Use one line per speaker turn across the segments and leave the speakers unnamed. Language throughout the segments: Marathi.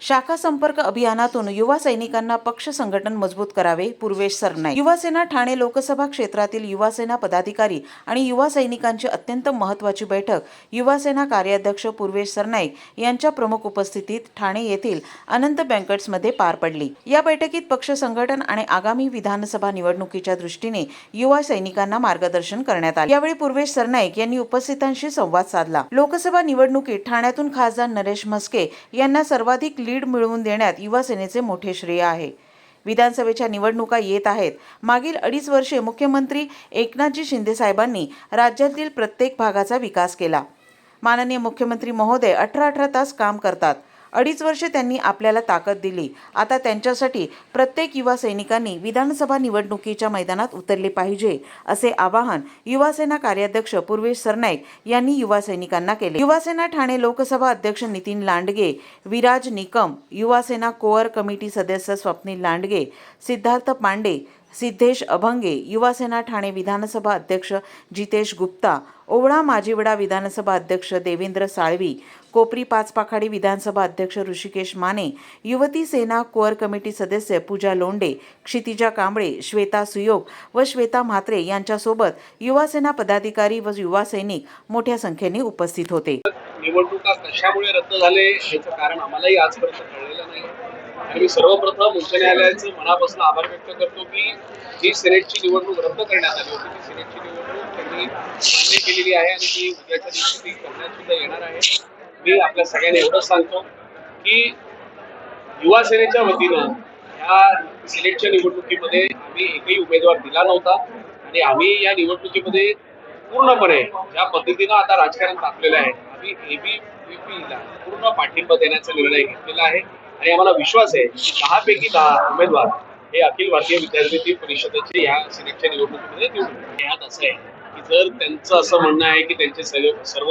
शाखा संपर्क अभियानातून युवा सैनिकांना पक्ष संघटन मजबूत करावे पूर्वेश सरनाईक. युवासेना ठाणे लोकसभा क्षेत्रातील युवासेना पदाधिकारी आणि युवा सैनिकांची अत्यंत महत्त्वाची बैठक. युवासेना कार्याध्यक्ष पूर्वेश सरनाईक यांच्या प्रमुख उपस्थितीत ठाणे येथील अनंत बँकट्समध्ये पार पडली. या बैठकीत पक्ष संघटन आणि आगामी विधानसभा निवडणुकीच्या दृष्टीने युवा सैनिकांना मार्गदर्शन करण्यात आले. यावेळी पूर्वेश सरनाईक यांनी उपस्थितांशी संवाद साधला. लोकसभा निवडणुकीत ठाण्यातून खासदार नरेश म्हस्के यांना सर्वाधिक लीड मिळवून देण्यात युवा सेनेचे मोठे श्रेय आहे. विधानसभेच्या निवडणुका येत आहेत. मागील अडीच वर्षे मुख्यमंत्री एकनाथजी शिंदे साहेबांनी राज्यातील प्रत्येक भागाचा विकास केला. माननीय मुख्यमंत्री महोदय अठरा अठरा तास काम करतात. अडीच वर्षे त्यांनी आपल्याला ताकद दिली. आता त्यांच्यासाठी प्रत्येक युवा सैनिकांनी विधानसभा निवडणुकीच्या मैदानात उतरले पाहिजे असे आवाहन युवासेना कार्याध्यक्ष पूर्वेश सरनाईक यांनी युवा सैनिकांना केले. युवासेना ठाणे लोकसभा अध्यक्ष नितीन लांडगे विराज निकम युवासेना कोअर कमिटी सदस्य स्वप्नील लांडगे सिद्धार्थ पांडे सिद्धेश अभंगे युवासेना ठाणे विधानसभा अध्यक्ष जितेश गुप्ता ओवळा माजीवडा विधानसभा अध्यक्ष देवेंद्र साळवी कोपरी पाचपाखाडी विधानसभा अध्यक्ष ऋषिकेश माने युवती सेना कोअर कमिटी सदस्य पूजा लोंडे क्षितिजा कांबळे श्वेता सुयोग व श्वेता म्हात्रे यांच्यासोबत युवासेना पदाधिकारी व युवा सैनिक मोठ्या संख्येने उपस्थित होते.
निवडणुका कशामुळे रद्द झाले याचं कारण आम्हालाही आजपर्यंत कळलेलं नाही. मी सर्वप्रथम उच्च न्यायालयाचं मनापासून आभार व्यक्त करतो की ही सिनेटची निवडणूक रद्द करण्यात आली होती ती सिनेटची निवडणूक त्यांनी मान्य केलेली आहे आणि ती उद्याच्या दिवशी ती करण्यात सुद्धा येणार आहे. मी आपल्या सगळ्यांना एवढंच सांगतो की युवा सेनेच्या वतीनं ह्या सिलेक्टच्या निवडणुकीमध्ये आम्ही एकही उमेदवार दिला नव्हता आणि आम्ही या निवडणुकीमध्ये पूर्णपणे ज्या पद्धतीनं आता राजकारण तापलेलं आहे आम्ही एबीव्हीपीला पूर्ण पाठिंबा देण्याचा निर्णय घेतलेला आहे. आणि आम्हाला विश्वास आहे दहा पैकी दहा उमेदवार हे अखिल भारतीय विद्यार्थी परिषदेचे या सिलेक्टच्या निवडणुकीमध्ये निवडून यात असं आहे की जर त्यांचं असं म्हणणं आहे की त्यांचे सर्व सर्व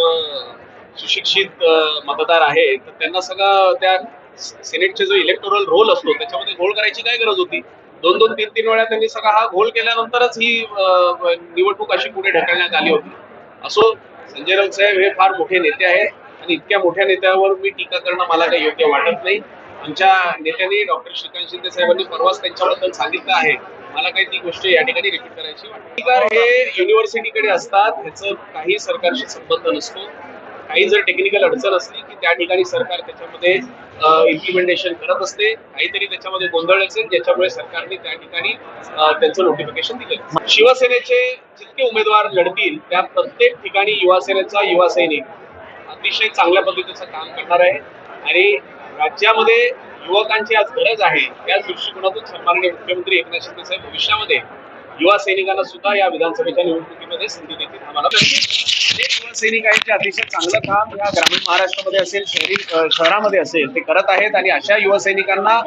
सुशिक्षित मतदार आहेत तर त्यांना सगळं त्या सिनेटचे जो इलेक्टोरल रोल असतो त्याच्यामध्ये घोळ करायची काय गरज होती? दोन दोन तीन तीन वेळा त्यांनी सगळा हा घोळ केल्यानंतरच ही निवडणूक अशी पुढे ढकलण्यात आली होती. असो संजय राऊत साहेब हे फार मोठे नेते आहेत आणि इतक्या मोठ्या नेत्यावर मी टीका करणं मला काही योग्य वाटत नाही. आमच्या नेत्यांनी डॉक्टर श्रीकांत शिंदे साहेबांनी परवाच त्यांच्याबद्दल सांगितलं आहे. मला काही ती गोष्ट या ठिकाणी रिपीट करायची वाटते. अधिकार हे युनिव्हर्सिटीकडे असतात ह्याचं काही सरकारशी संबंध नसतो. काही जर टेक्निकल अडचण असली की त्या ठिकाणी सरकार त्याच्यामध्ये इम्प्लिमेंटेशन करत असते. काहीतरी त्याच्यामध्ये गोंधळ असेल ज्याच्यामुळे सरकारने त्या ठिकाणी त्यांचं नोटिफिकेशन दिलं शिवसेनेचे जितके उमेदवार लढतील त्या प्रत्येक ठिकाणी युवासेनेचा युवा सैनिक अतिशय चांगल्या पद्धतीचं काम करणार आहे. आणि राज्यामध्ये युवकांची आज गरज आहे. त्याच दृष्टिकोनातून सन्माननीय मुख्यमंत्री एकनाथ शिंदे साहेब भविष्यामध्ये युवा सैनिकांना सुद्धा या विधानसभेच्या निवडणुकीमध्ये संधी देतील. आम्हाला अनेक युवा सैनिक आहेत जे अतिशय चांगलं काम या ग्रामीण महाराष्ट्रामध्ये असेल शहरी शहरामध्ये असेल ते करत आहेत आणि अशा युवा सैनिकांना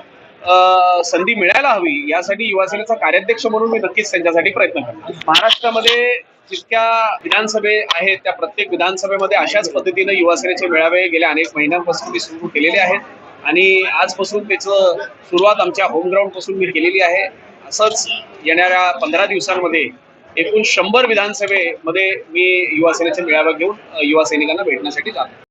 संधी मिळायला हवी यासाठी युवासेनेचा कार्याध्यक्ष म्हणून मी नक्कीच त्यांच्यासाठी प्रयत्न करतो महाराष्ट्रामध्ये जितक्या विधानसभे आहेत त्या प्रत्येक विधानसभेमध्ये अशाच पद्धतीने युवासेनेचे मेळावे गेल्या अनेक महिन्यांपासून मी सुरू केलेले आहेत. आणि आजपासून त्याचं सुरुवात आमच्या होम ग्राउंडपासून मी केलेली आहे. असंच येणाऱ्या पंधरा दिवसांमध्ये एकूण शंभर विधानसभेमध्ये मी युवासेनेचे मेळावा घेऊन युवा सैनिकांना भेटण्यासाठी जातो